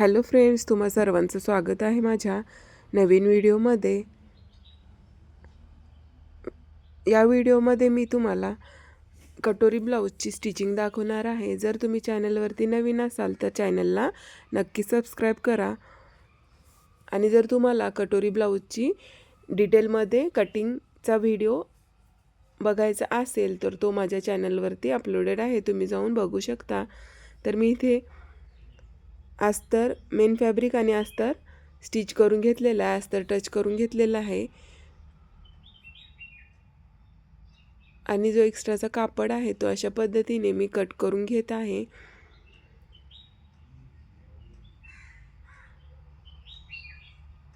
Hello friends तुम्हा सर्वांचं स्वागत आहे माझ्या नवीन व्हिडिओमध्ये. या व्हिडिओमध्ये मी तुम्हाला कटोरी ब्लाऊजची स्टिचिंग दाखवणार आहे. जर तुम्ही चॅनलवरती नवीन असाल तर चॅनलला नक्की सबस्क्राईब करा. आणि जर तुम्हाला कटोरी ब्लाऊजची डिटेलमध्ये कटिंगचा व्हिडिओ बघायचा असेल तर तो माझ्या चॅनलवरती अपलोडेड आहे. तुम्ही जाऊन बघू शकता. तर मी इथे अस्तर मेन फॅब्रिक आणि अस्तर स्टिच करून घेतलेला आहे. अस्तर टच करून घेतलेला आहे. आणि जो एक्स्ट्राचा कापड आहे तो अशा पद्धतीने मी कट करून घेत आहे.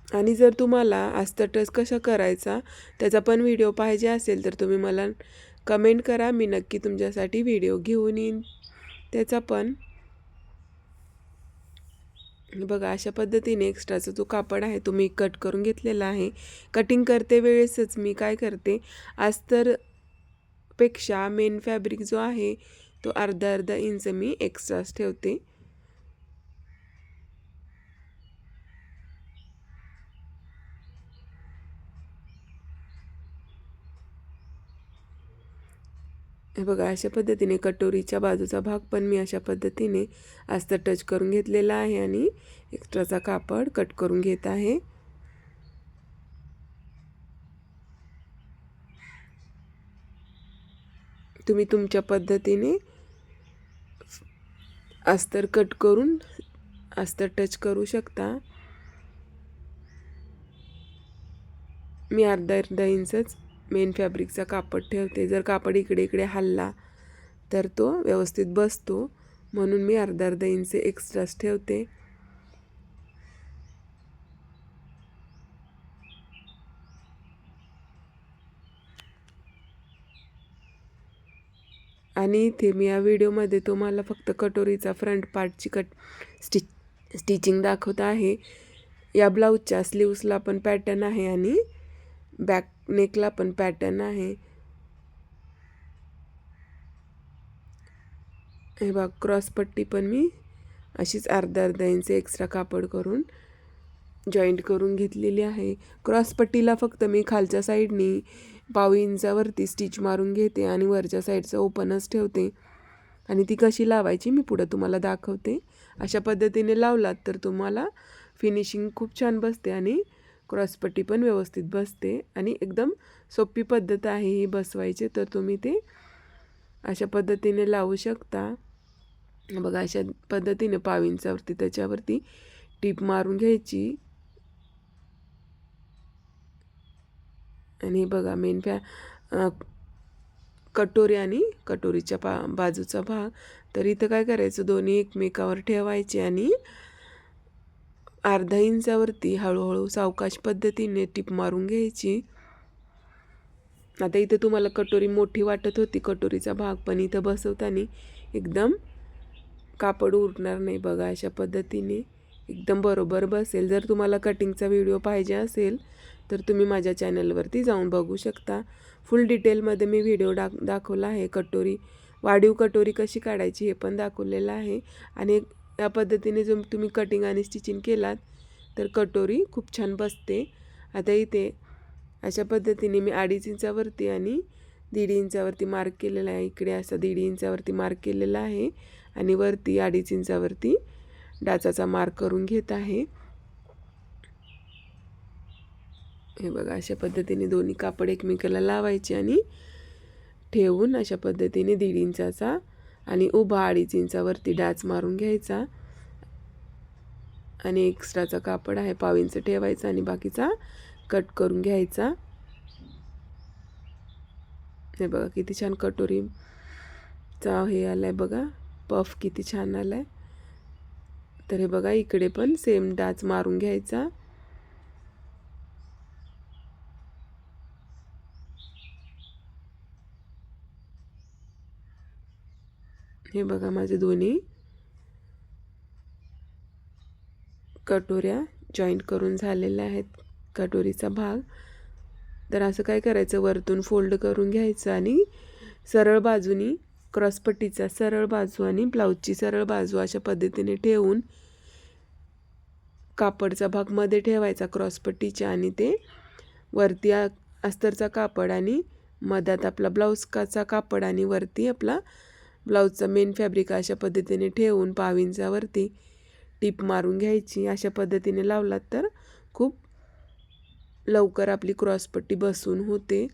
आणि जर तुम्हाला अस्तर टच कसा करायचा त्याचा पण व्हिडिओ पाहिजे असेल तर तुम्ही मला कमेंट करा. मी नक्की तुमच्यासाठी व्हिडिओ घेऊन येईन. त्याचा पण बघा अशा पद्धतीने एक्स्ट्राचा जो कापड आहे तो मी कट करून घेतलेला आहे. कटिंग करते वेळेसच मी काय करते पेक्षा मेन फॅब्रिक जो आहे तो अर्धा अर्धा इंच मी एक्स्ट्राच ठेवते. हे बघा अशा पद्धतीने कटोरीच्या बाजूचा भाग पण मी अशा पद्धतीने अस्तर टच करून घेतलेला आहे आणि एक्स्ट्राचा कापड कट करून घेत आहे. तुम्ही तुमच्या पद्धतीने अस्तर कट करून अस्तर टच करू शकता. मी अर्धा अर्धा इंचच मेन फॅब्रिकचा कापड ठेवते. जर कापड इकडे इकडे हल्ला तर तो व्यवस्थित बसतो. म्हणून मी अर्धा अर्धा इंच एक्स्ट्राच ठेवते. आणि इथे मी या व्हिडिओमध्ये तुम्हाला फक्त कटोरीचा फ्रंट पार्टची कट स्टिच स्टिचिंग दाखवत आहे. या ब्लाऊजच्या स्लीव्सला पण पॅटर्न आहे आणि बॅक नेकला पण पॅटर्न आहे. हे बघ क्रॉसपट्टी पण मी अशीच अर्धा अर्धा इंच एक्स्ट्रा कापड करून जॉईंट करून घेतलेली आहे. क्रॉसपट्टीला फक्त मी खालच्या साईडनी पाव इंचावरती स्टिच मारून घेते आणि वरच्या साईडचं ओपनच ठेवते. आणि ती कशी लावायची मी पुढं तुम्हाला दाखवते. अशा पद्धतीने लावलात तर तुम्हाला फिनिशिंग खूप छान बसते आणि क्रॉसपट्टी पण व्यवस्थित बसते आणि एकदम सोपी पद्धत आहे ही बसवायची तर तुम्ही ते अशा पद्धतीने लावू शकता. बघा अशा पद्धतीने पाविंचावरती त्याच्यावरती टीप मारून घ्यायची. आणि बघा मेन फॅ कटोरी आणि कटोरीच्या पा बाजूचा भाग. तर इथं काय करायचं दोन्ही एकमेकावर ठेवायचे आणि अर्धा इंचावरती हळूहळू सावकाश पद्धतीने टीप मारून घ्यायची. आता इथं तुम्हाला कटोरी मोठी वाटत होती. कटोरीचा भाग पण इथं बसवताना एकदम कापड उरणार नाही बघा अशा पद्धतीने. एकदम बरोबर बसेल. जर तुम्हाला कटिंगचा व्हिडिओ पाहिजे असेल तर तुम्ही माझ्या चॅनलवरती जाऊन बघू शकता. फुल डिटेलमध्ये मी व्हिडिओ डा दाखवला आहे. कटोरी वाढीव कटोरी कशी काढायची हे पण दाखवलेलं आहे. आणि या पद्धतीने जर तुम्ही कटिंग आणि स्टिचिंग केलात तर कटोरी खूप छान बसते. आता इथे अशा पद्धतीने मी अडीच इंचावरती आणि दीड इंचावरती मार्क केलेला आहे. इकडे असं दीड इंचावरती मार्क केलेला आहे आणि वरती अडीच इंचावरती डाचाचा मार्क करून घेत आहे. हे बघा अशा पद्धतीने दोन्ही कापड एकमेकाला लावायचे आणि ठेवून अशा पद्धतीने दीड इंचाचा आणि उभा अडीच इंचावरती डाच मारून घ्यायचा. आणि एक्स्ट्राचा कापड आहे पाव इंच ठेवायचा आणि बाकीचा कट करून घ्यायचा. हे बघा किती छान कटोरीचा हे आलाय बघा. पफ किती छान आला आहे तर हे बघा इकडे पण सेम डाच मारून घ्यायचा. हे बघा माझे दोन्ही कटोऱ्या जॉईंट करून झालेल्या आहेत. कटोरीचा भाग. तर असं काय करायचं? वरतून फोल्ड करून घ्यायचं आणि सरळ बाजूनी क्रॉसपट्टीचा सरळ बाजू आणि ब्लाऊजची सरळ बाजू अशा पद्धतीने ठेवून कापडचा भागमध्ये ठेवायचा क्रॉसपट्टीच्या आणि ते वरती आ- अस्तरचा कापड आणि मधात आपला ब्लाऊजकाचा कापड आणि वरती आपला ब्लाऊजचा मेन फॅब्रिक अशा पद्धतीने ठेवून पाविंचावरती टीप मारून घ्यायची. अशा पद्धतीने लावलात तर खूप लवकर आपली क्रॉसपट्टी बसून होते.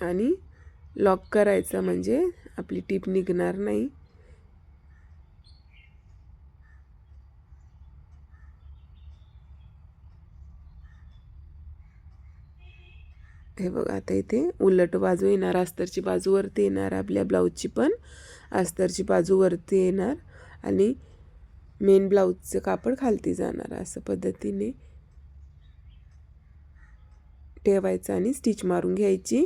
आणि लॉक करायचा म्हणजे आपली टीप निघणार नाही. हे बघा आता इथे उलट बाजू येणार अस्तरची बाजू वरती येणार आपल्या ब्लाऊजची पण अस्तरची बाजू वरती येणार आणि मेन ब्लाऊजचं कापड खालती जाणार असं पद्धतीने ठेवायचं आणि स्टिच मारून घ्यायची.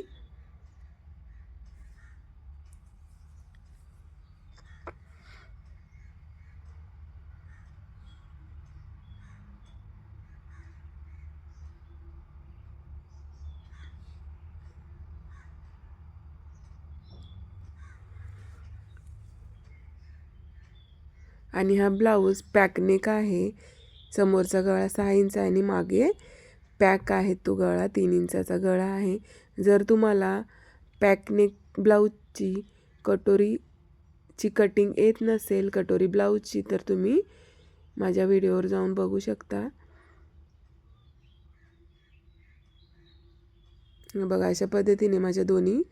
आणि हा ब्लाऊज पॅकनेक आहे. समोरचा गळा सहा इंच आणि मागे पॅक आहे. तो गळा तीन इंचाचा गळा आहे. जर तुम्हाला पॅकनेक ब्लाऊजची कटोरीची कटिंग येत नसेल कटोरी ब्लाऊजची तर तुम्ही माझ्या व्हिडिओवर जाऊन बघू शकता. बघा अशा पद्धतीने माझ्या दोन्ही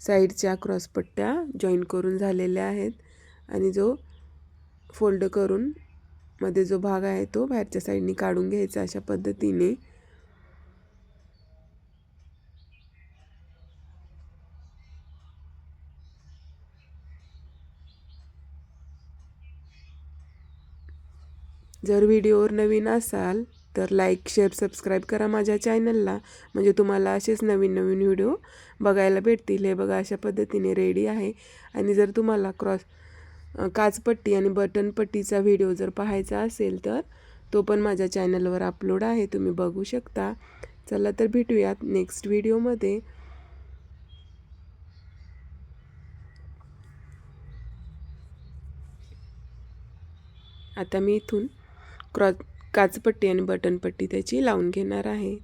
साईडच्या क्रॉसपट्ट्या जॉईन करून झालेल्या आहेत. आणि जो फोल्ड करून मध्ये जो भाग आहे तो बाहेरच्या साईडनी काढून घ्यायचा अशा पद्धतीने. जर व्हिडिओवर नवीन असाल तर लाईक शेअर सबस्क्राईब करा माझ्या चॅनलला. म्हणजे तुम्हाला असेच नवीन नवीन व्हिडिओ बघायला भेटतील. हे बघा अशा पद्धतीने रेडी आहे. आणि जर तुम्हाला क्रॉस काचपट्टी आणि बटनपट्टीचा व्हिडिओ जर पाहायचा असेल तर तो पण माझ्या चॅनलवर अपलोड आहे तुम्ही बघू शकता. चला तर भेटूयात नेक्स्ट व्हिडिओमध्ये. आता मी इथून क्रॉस काचपट्टी आणि बटनपट्टी त्याची लावून घेणार आहे.